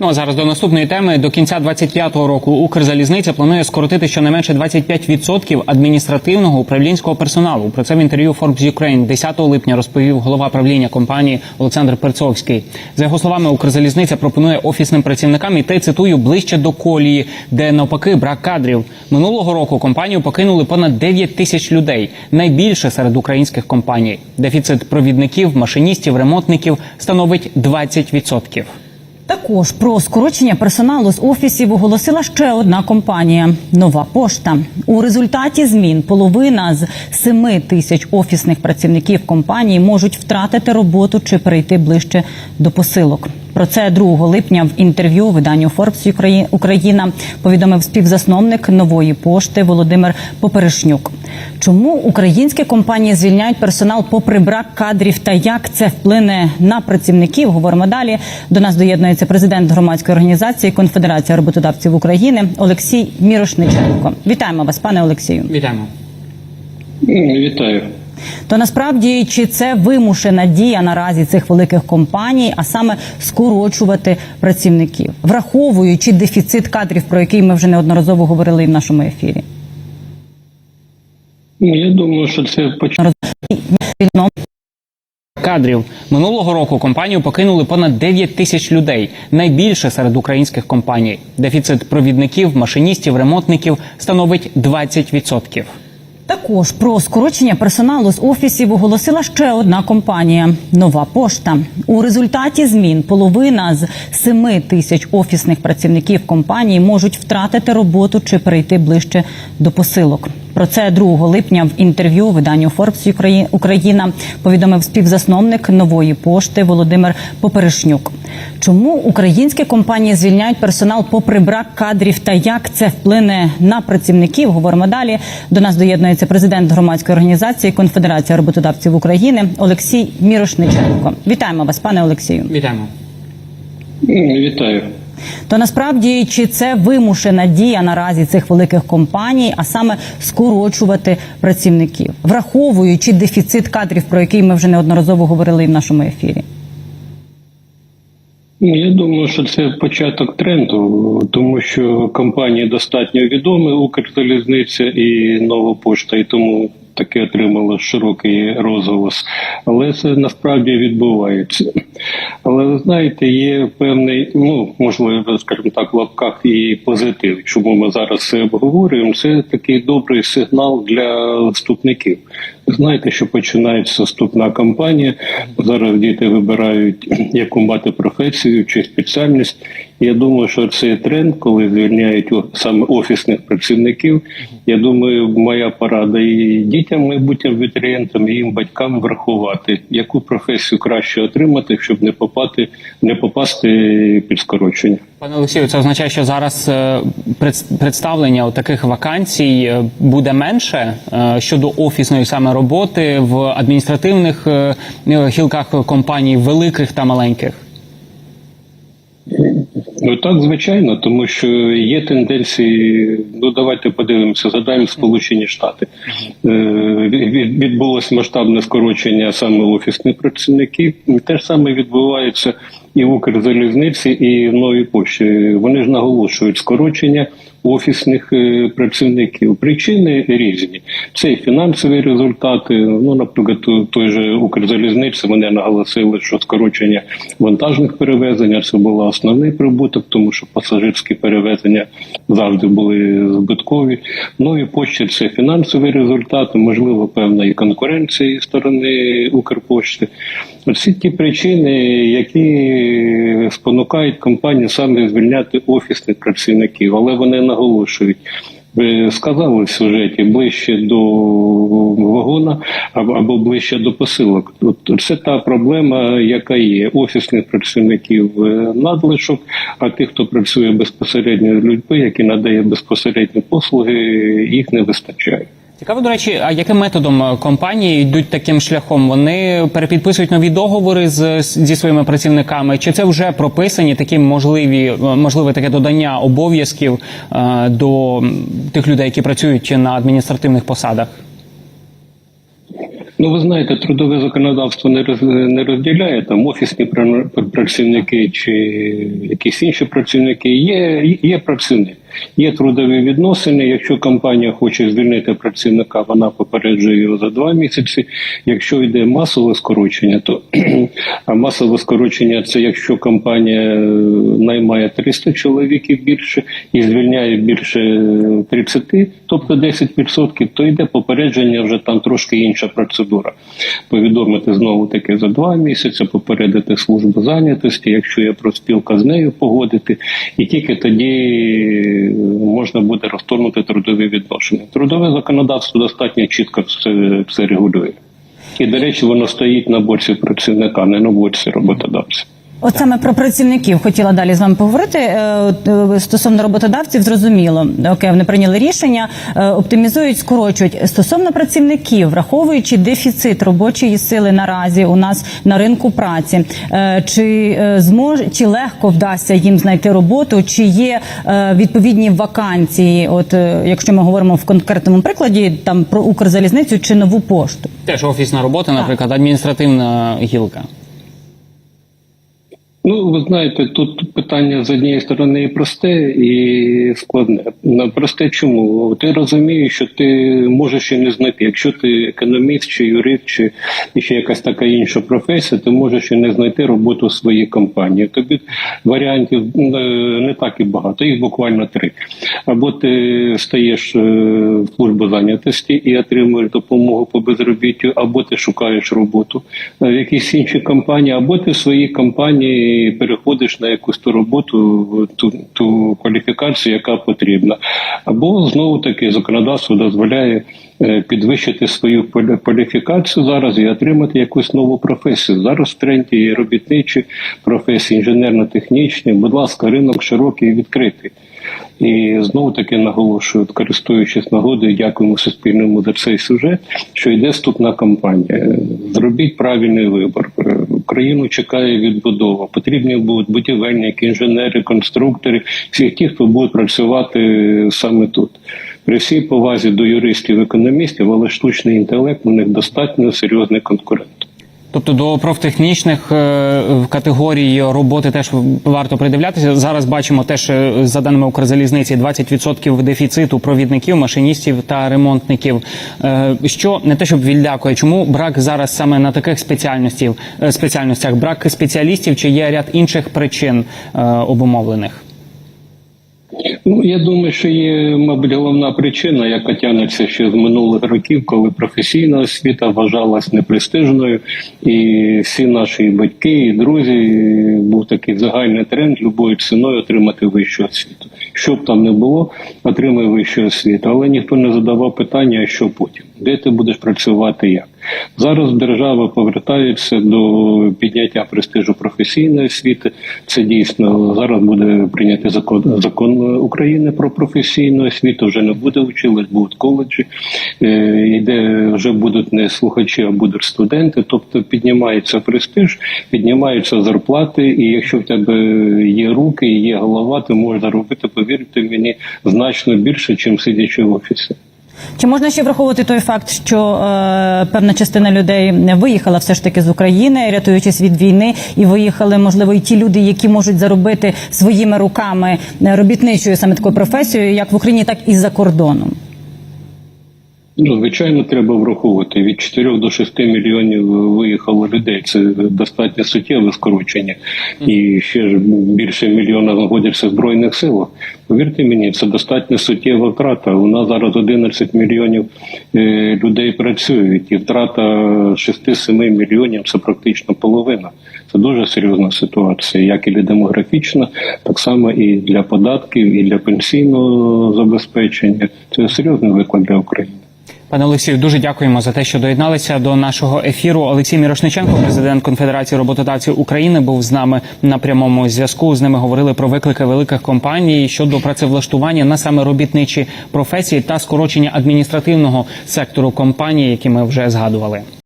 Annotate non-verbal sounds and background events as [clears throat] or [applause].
Ну а зараз до наступної теми. До кінця 25-го року Укрзалізниця планує скоротити щонайменше 25% адміністративного управлінського персоналу. Про це в інтерв'ю Forbes Ukraine 10 липня розповів голова правління компанії Олександр Перцовський. За його словами, Укрзалізниця пропонує офісним працівникам іти цитую ближче до колії, де навпаки брак кадрів. Минулого року компанію покинули понад 9 тисяч людей, найбільше серед українських компаній. Дефіцит провідників, машиністів, ремонтників становить 20%. Також про скорочення персоналу з офісів оголосила ще одна компанія нова пошта. У результаті змін половина з 7 тисяч офісних працівників компанії можуть втратити роботу чи перейти ближче до посилок. Про це 2 липня в інтерв'ю виданню Forbes Україна повідомив співзасновник нової пошти Володимир Поперешнюк. Чому українські компанії звільняють персонал попри брак кадрів та як це вплине на працівників? Говоримо далі. До нас доєднується президент громадської організації Конфедерація роботодавців України Олексій Мірошниченко. Вітаємо вас, пане Олексію. Вітаємо. Вітаю. То насправді чи це вимушена дія наразі цих великих компаній, а саме скорочувати працівників, враховуючи дефіцит кадрів, про який ми вже неодноразово говорили і в нашому ефірі? Ну, Я думаю, що це початок. Кадрів минулого року компанію покинули понад 9 тисяч людей, найбільше серед українських компаній. Дефіцит провідників, машиністів, ремонтників становить 20%. Також про скорочення персоналу з офісів оголосила ще одна компанія нова пошта. У результаті змін половина з 7 тисяч офісних працівників компанії можуть втратити роботу чи перейти ближче до посилок. Про це 2 липня в інтерв'ю виданню Forbes Україна повідомив співзасновник нової пошти Володимир Поперешнюк. Чому українські компанії звільняють персонал попри брак кадрів та як це вплине на працівників? Говоримо далі. До нас доєднується президент громадської організації Конфедерація роботодавців України Олексій Мірошниченко. Вітаємо вас, пане Олексію. Вітаємо. Вітаю. То насправді чи це вимушена дія наразі цих великих компаній, а саме скорочувати працівників, враховуючи дефіцит кадрів, про який ми вже неодноразово говорили і в нашому ефірі? Я думаю, що це початок тренду, тому що компанії достатньо відомі, Укрзалізниця і Нова Пошта, і тому таке отримало широкий розголос. Але це насправді відбувається. Але ви знаєте, є певний, ну можливо, скажімо так, в лапках і позитив. Чому ми зараз це обговорюємо? Це такий добрий сигнал для вступників. Знаєте, що починається вступна кампанія. Зараз діти вибирають, [clears throat] яку мати професію чи спеціальність. Я думаю, що цей тренд, коли звільняють саме офісних працівників. Я думаю, моя порада і дітям, майбутнім абітурієнтам, і їм батькам врахувати, яку професію краще отримати, щоб не попати, не попасти під скорочення. Пане Олексію, це означає, що зараз е, представлення таких вакансій е, буде менше е, щодо офісної саме роботи в адміністративних гілках компаній, великих та маленьких. Ну так, звичайно, тому що є тенденції. Ну давайте подивимося, задаємо Сполучені Штати. Відбулось масштабне скорочення саме офісних працівників. Те ж саме відбувається і в Укрзалізниці, і в новій пошті. Вони ж наголошують скорочення офісних е, працівників. Причини різні. Це і фінансові результати. Ну, наприклад, той же Укрзалізниці вони наголосили, що скорочення вантажних перевезень це був основний прибуток, тому що пасажирські перевезення завжди були збиткові. Нові пошті це фінансові результати, можливо, певна і конкуренція зі сторони Укрпошти. Всі ті причини, які спонукають компанії саме звільняти офісних працівників, але вони наголошують. Ви сказали в сюжеті ближче до вагона або, або ближче до посилок. От це та проблема, яка є офісних працівників е, надлишок, а тих, хто працює безпосередньо з людьми, які надає безпосередні послуги, їх не вистачає. Цікаво, до речі, а яким методом е, компанії йдуть таким шляхом? Вони перепідписують нові договори з зі своїми працівниками? Чи це вже прописані такі можливі е, можливе таке додання обов'язків е, до тих людей, які працюють на адміністративних посадах? Ну, ви знаєте, трудове законодавство не роз, не розділяє там офісні пра- працівники чи якісь інші працівники. Є, є працівник, є трудові відносини. Якщо компанія хоче звільнити працівника, вона попереджує його за два місяці. Якщо йде масове скорочення, то [clears throat] а масове скорочення це якщо компанія е, наймає 300 чоловік і більше і звільняє більше е, 30, тобто 10%, то йде попередження вже там трошки інша процедура. Повідомити знову таки за два місяці, попередити службу зайнятості, якщо є профспілка з нею погодити, і тільки тоді е, можна буде розторгнути трудові відношення. Трудове законодавство достатньо чітко все, все регулює. І, до речі, воно стоїть на боці працівника, не на боці роботодавця. От саме про працівників хотіла далі з вами поговорити. Е, е, Стосовно роботодавців, зрозуміло, окей, вони прийняли рішення, е, оптимізують, скорочують. Стосовно працівників, враховуючи дефіцит робочої сили наразі у нас на ринку праці, чи змож чи легко вдасться їм знайти роботу, чи є відповідні вакансії? От якщо ми говоримо в конкретному прикладі, там про Укрзалізницю чи нову пошту. Теж офісна робота, наприклад, адміністративна гілка. Ну, ви знаєте, тут питання з однієї сторони і просте і складне. Ну, Просте чому? Ти розумієш, що ти можеш і не знайти. Якщо ти економіст чи юрист, чи ще якась така інша професія, ти можеш і не знайти роботу в своїй компанії. Тобі варіантів е, не так і багато, їх буквально три. Або ти стаєш е, в службу зайнятості і отримуєш допомогу по безробіттю, або ти шукаєш роботу в якійсь іншій компанії, або ти в своїй компанії переходиш на якусь ту роботу, ту, ту кваліфікацію, яка потрібна. Або знову таки законодавство дозволяє е, підвищити свою квалі- кваліфікацію зараз і отримати якусь нову професію. Зараз в тренді є робітничі професії, інженерно-технічні. Будь ласка, ринок широкий і відкритий. І знову таки наголошую, користуючись нагодою, дякуємо Суспільному за цей сюжет, що йде вступна кампанія. Зробіть правильний вибір. Е, Україну чекає відбудова. Потрібні будуть будівельники, інженери, конструктори, всі ті, хто будуть працювати саме тут. При всій повазі до юристів, економістів, але штучний інтелект у них достатньо серйозний конкурент. Тобто до профтехнічних е, категорій роботи теж варто придивлятися. Зараз бачимо теж е, за даними Укрзалізниці 20% дефіциту провідників, машиністів та ремонтників. Е, Що не те, щоб відлякує, чому брак зараз саме на таких спеціальностях, брак спеціалістів, чи є ряд інших причин обумовлених? Ну я думаю, що є, мабуть, головна причина, яка тягнеться ще з минулих років, коли професійна освіта вважалась непрестижною, і всі наші батьки і друзі був такий загальний тренд любою ціною отримати вищу освіту. Що б там не було, отримай вищу освіту. Але ніхто не задавав питання, що потім, де ти будеш працювати, як. Зараз держава повертається до підняття престижу професійної освіти. Це дійсно зараз буде прийнятий закон закон України про професійну освіту. Вже не буде учились, будуть коледжі, е, йде вже будуть не слухачі, а будуть студенти. Тобто піднімається престиж, піднімаються зарплати. І якщо в тебе є руки, є голова, ти можеш заробити, повірте мені, значно більше, чим сидячи в офісі. Чи можна ще враховувати той факт, що е, певна частина людей виїхала все ж таки з України, рятуючись від війни, і виїхали, можливо, і ті люди, які можуть заробити своїми руками е, робітничою саме такою професією, як в Україні, так і за кордоном. Ну, звичайно, треба враховувати від 4 до 6 мільйонів виїхало людей. Це достатньо суттєве скорочення, і ще ж більше мільйона знаходяться в збройних силах. Повірте мені, це достатньо суттєва втрата. У нас зараз 11 мільйонів е, людей працюють, і втрата 6-7 мільйонів це практично половина. Це дуже серйозна ситуація, як і для демографічна, так само і для податків, і для пенсійного забезпечення. Це серйозний виклик для України. Пане Олексію, дуже дякуємо за те, що доєдналися до нашого ефіру. Олексій Мірошниченко, президент Конфедерації роботодавців України, був з нами на прямому зв'язку. З ними говорили про виклики великих компаній щодо працевлаштування на саме робітничі професії та скорочення адміністративного сектору компанії, які ми вже згадували.